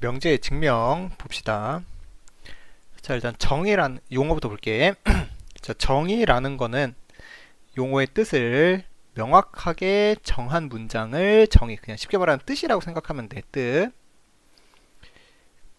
명제의 증명 봅시다. 자, 일단 정의란 용어부터 볼게. 자, 정의라는 거는 용어의 뜻을 명확하게 정한 문장을 정의, 그냥 쉽게 말하면 뜻이라고 생각하면 돼, 뜻.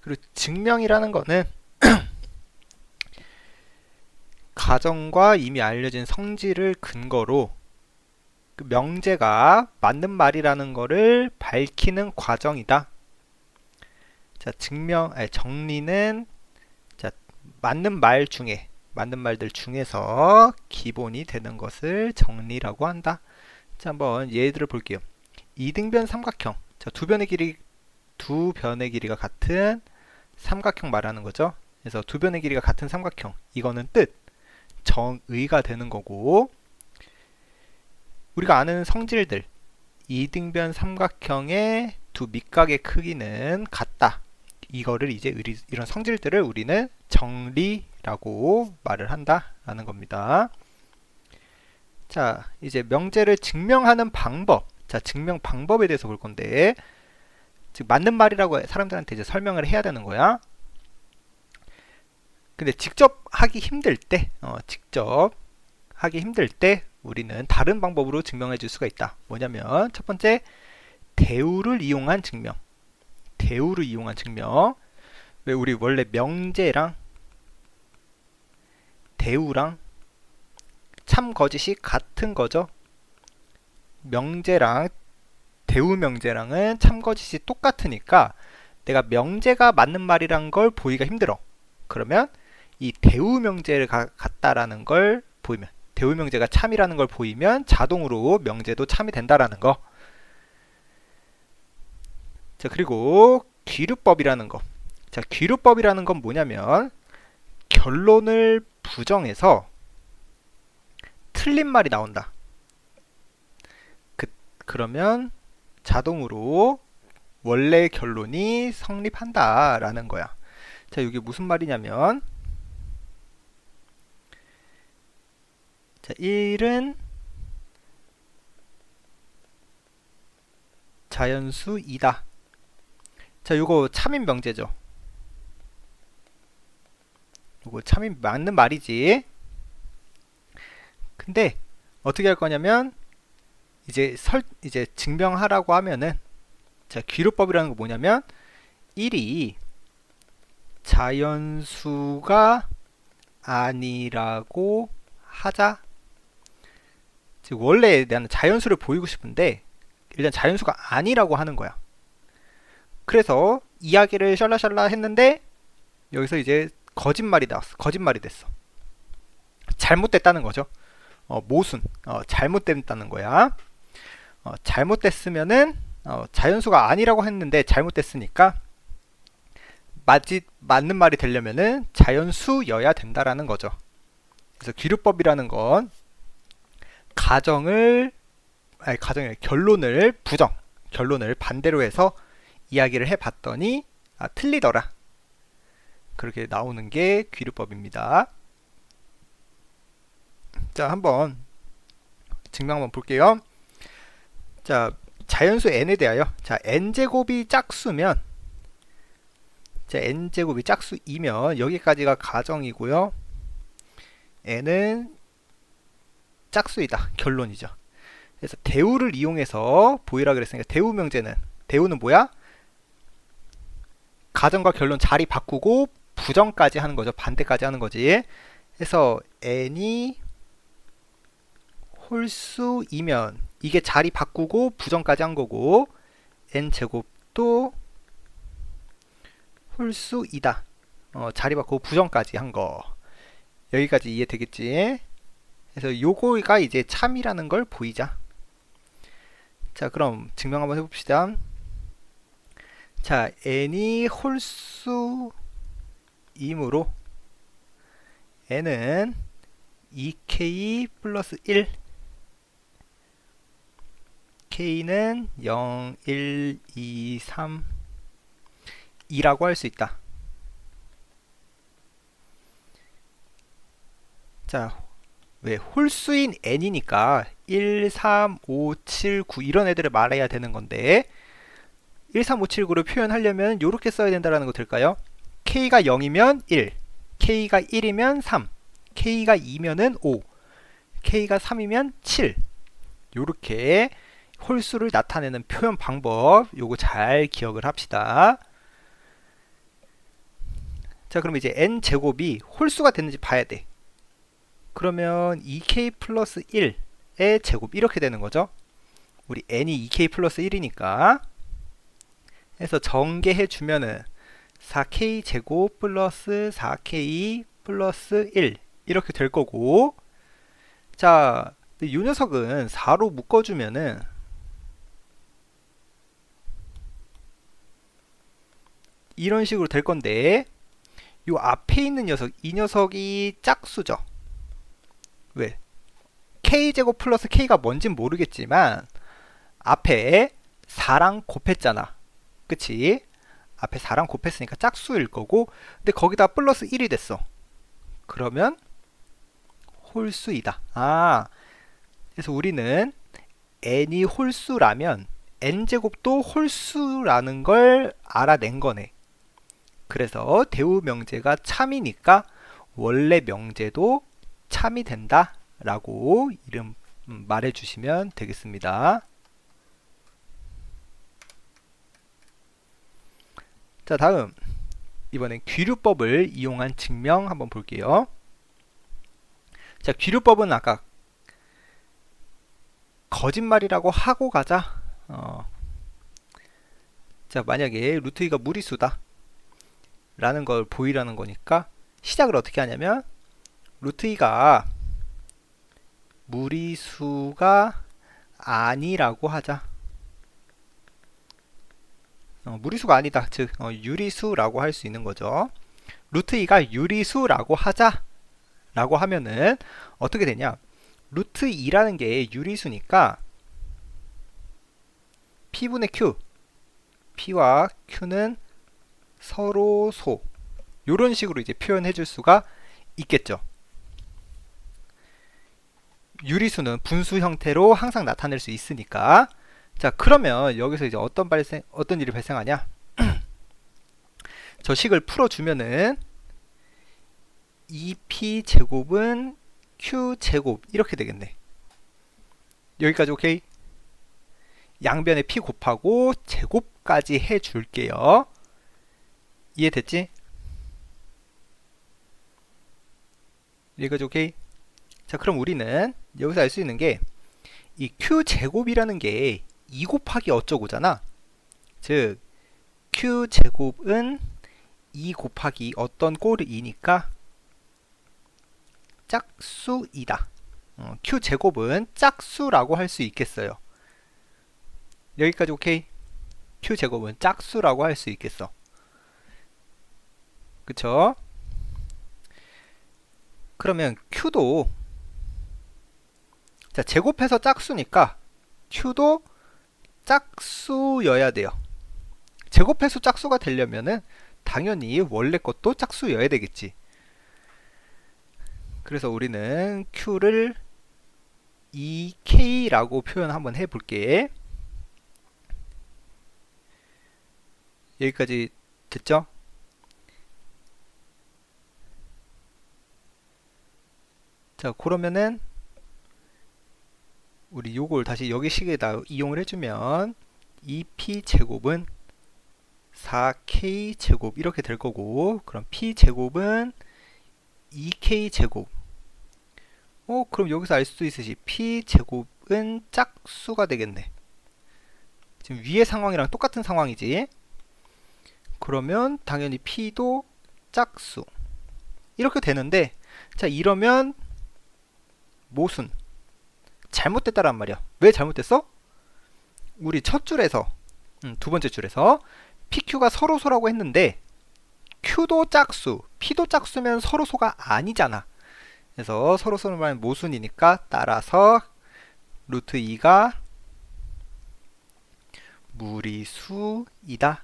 그리고 증명이라는 거는 가정과 이미 알려진 성질을 근거로 그 명제가 맞는 말이라는 거를 밝히는 과정이다. 자, 증명, 아니, 정리는 자, 맞는 말 중에 맞는 말들 중에서 기본이 되는 것을 정리라고 한다. 자, 한번 예들을 볼게요. 이등변 삼각형. 자, 두 변의 길이 두 변의 길이가 같은 삼각형 말하는 거죠. 그래서 두 변의 길이가 같은 삼각형. 이거는 뜻 정의가 되는 거고 우리가 아는 성질들 이등변 삼각형의 두 밑각의 크기는 같다. 이거를 이제 우리, 이런 성질들을 우리는 정리라고 말을 한다라는 겁니다. 자, 이제 명제를 증명하는 방법. 자, 증명 방법에 대해서 볼 건데, 즉 맞는 말이라고 사람들한테 이제 설명을 해야 되는 거야. 근데 직접 하기 힘들 때, 어, 직접 하기 힘들 때 우리는 다른 방법으로 증명해 줄 수가 있다. 뭐냐면 첫 번째 대우를 이용한 증명. 대우를 이용한 증명. 왜 우리 원래 명제랑 대우랑 참 거짓이 같은 거죠. 명제랑 대우 명제랑은 참 거짓이 똑같으니까 내가 명제가 맞는 말이란 걸 보기가 힘들어. 그러면 이 대우 명제를 가, 같다라는 걸 보이면 대우 명제가 참이라는 걸 보이면 자동으로 명제도 참이 된다라는 거. 자, 그리고 귀류법이라는 거. 자, 귀류법이라는 건 뭐냐면 결론을 부정해서 틀린 말이 나온다. 그, 그러면 자동으로 원래 결론이 성립한다라는 거야. 자, 이게 무슨 말이냐면 자, 1은 자연수 2다. 자, 요거 참인 명제죠. 요거 참인 맞는 말이지. 근데 어떻게 할 거냐면 이제 설 이제 증명하라고 하면은 자, 귀로법이라는 거 뭐냐면 1이 자연수가 아니라고 하자. 즉 원래 나는 자연수를 보이고 싶은데 일단 자연수가 아니라고 하는 거야. 그래서 이야기를 샬라샬라 했는데 여기서 이제 거짓말이 나왔어. 거짓말이 됐어. 잘못됐다는 거죠. 어, 모순. 어, 잘못됐다는 거야. 어, 잘못됐으면은 어, 자연수가 아니라고 했는데 잘못됐으니까 맞지 맞는 말이 되려면은 자연수여야 된다라는 거죠. 그래서 기류법이라는 건 가정을 아니 가정의 결론을 부정 결론을 반대로 해서 이야기를 해봤더니 아, 틀리더라. 그렇게 나오는 게 귀류법입니다. 자, 한번 증명 한번 볼게요. 자, 자연수 n에 대하여 자, n제곱이 짝수면 자, n제곱이 짝수이면 여기까지가 가정이고요. n은 짝수이다. 결론이죠. 그래서 대우를 이용해서 보이라 그랬으니까 대우 명제는 대우는 뭐야? 가정과 결론 자리 바꾸고 부정까지 하는 거죠. 반대까지 하는 거지. 그래서 n이 홀수이면 이게 자리 바꾸고 부정까지 한 거고 n 제곱도 홀수이다. 어, 자리 바꾸고 부정까지 한 거. 여기까지 이해되겠지? 그래서 요거가 이제 참이라는 걸 보이자. 자, 그럼 증명 한번 해봅시다. 자, n이 홀수이므로 n은 2k 플러스 1 k는 0, 1, 2, 3 2라고 할 수 있다. 자, 왜 홀수인 n이니까 1, 3, 5, 7, 9 이런 애들을 말해야 되는 건데 13579를 표현하려면 이렇게 써야 된다는 거 될까요? k가 0이면 1, k가 1이면 3, k가 2면은 5, k가 3이면 7 이렇게 홀수를 나타내는 표현 방법 요거 잘 기억을 합시다. 자 그럼 이제 n제곱이 홀수가 됐는지 봐야 돼. 그러면 2k 플러스 1의 제곱 이렇게 되는 거죠. 우리 n이 2k 플러스 1이니까 해서 정개해 주면은 4k 제곱 플러스 4k 플러스 1 이렇게 될 거고 자, 이 녀석은 4로 묶어주면은 이런 식으로 될 건데 요 앞에 있는 녀석, 이 녀석이 짝수죠. 왜? k제곱 플러스 k가 뭔진 모르겠지만 앞에 4랑 곱했잖아. 그치? 앞에 4랑 곱했으니까 짝수일 거고 근데 거기다 플러스 1이 됐어. 그러면 홀수이다. 아, 그래서 우리는 n이 홀수라면 n제곱도 홀수라는 걸 알아낸 거네. 그래서 대우 명제가 참이니까 원래 명제도 참이 된다 라고 이름 음, 말해 주시면 되겠습니다. 자 다음 이번엔 귀류법을 이용한 증명 한번 볼게요. 자 귀류법은 아까 거짓말이라고 하고 가자. 어. 자 만약에 루트 2가 무리수다 라는 걸 보이라는 거니까 시작을 어떻게 하냐면 루트 2가 무리수가 아니라고 하자. 어, 무리수가 아니다. 즉 어, 유리수라고 할 수 있는 거죠. 루트 2가 유리수라고 하자. 라고 하면은 어떻게 되냐? 루트 2라는 게 유리수니까 P분의 Q P와 Q는 서로 소 이런 식으로 이제 표현해 줄 수가 있겠죠. 유리수는 분수 형태로 항상 나타낼 수 있으니까 자 그러면 여기서 이제 어떤 발생 어떤 일이 발생하냐? 저 식을 풀어주면은 2p 제곱은 q 제곱 이렇게 되겠네. 여기까지 오케이? 양변에 p 곱하고 제곱까지 해줄게요. 이해됐지? 여기까지 오케이? 자 그럼 우리는 여기서 알 수 있는 게 이 q 제곱이라는 게 2 곱하기 어쩌고잖아. 즉 q 제곱은 2 곱하기 어떤 꼴을 이니까 짝수이다. 어, q 제곱은 짝수라고 할 수 있겠어요. 여기까지 오케이? Q 제곱은 짝수라고 할 수 있겠어. 그쵸? 그러면 q도 자 제곱해서 짝수니까 q도 짝수여야 돼요. 제곱해서 짝수가 되려면은 당연히 원래 것도 짝수여야 되겠지. 그래서 우리는 q를 2k라고 표현 한번 해볼게. 여기까지 됐죠? 자 그러면은 우리 요걸 다시 여기 식에다 이용을 해주면 2p 제곱은 4k 제곱 이렇게 될 거고 그럼 p 제곱은 2k 제곱. 어 그럼 여기서 알 수도 있으시 p 제곱은 짝수가 되겠네. 지금 위의 상황이랑 똑같은 상황이지? 그러면 당연히 p도 짝수. 이렇게 되는데 자 이러면 모순 잘못됐다란 말이야 왜 잘못됐어? 우리 첫 줄에서 음, 두 번째 줄에서 PQ가 서로소라고 했는데 Q도 짝수, P도 짝수면 서로소가 아니잖아. 그래서 서로소는 말 모순이니까 따라서 루트 2가 무리수이다.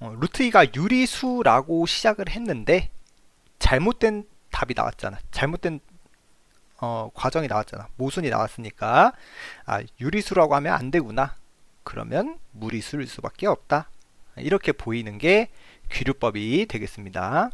어, 루트 2가 유리수라고 시작을 했는데 잘못된 답이 나왔잖아. 잘못된 어, 과정이 나왔잖아. 모순이 나왔으니까 아, 유리수라고 하면 안 되구나. 그러면 무리수일 수밖에 없다. 이렇게 보이는 게 귀류법이 되겠습니다.